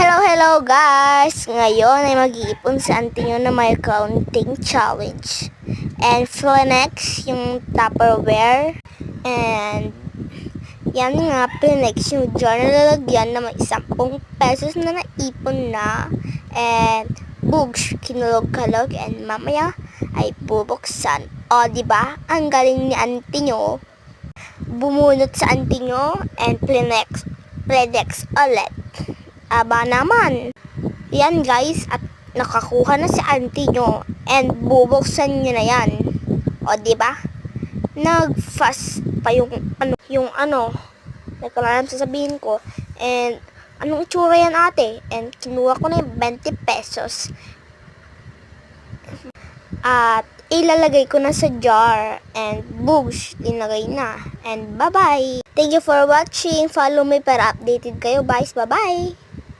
Hello, hello guys! Ngayon ay mag-iipon si auntie nyo na may counting challenge. And Flenex, yung Tupperware. And yan nga, Flenex, yung jar na lalagyan na may 10 pesos na naipon na. And Bugs, kinulog-kalog. And mamaya ay bubuksan. O, ba? Ang galing ni auntie nyo. Bumunot sa auntie nyo. And Flenex, Flenex ulit. Aba naman. Yan guys, at nakakuha na si auntie nyo and bubuksan nyo na yan. O, ba? Nag-fast pa yung ano, yung ano, nagkalalam sasabihin ko. And, anong itsura yan ate? And, kinuha ko na yung 20 pesos. At, ilalagay ko na sa jar. And, boosh, linagay na. And, bye-bye! Thank you for watching. Follow me para updated kayo, guys. Bye-bye!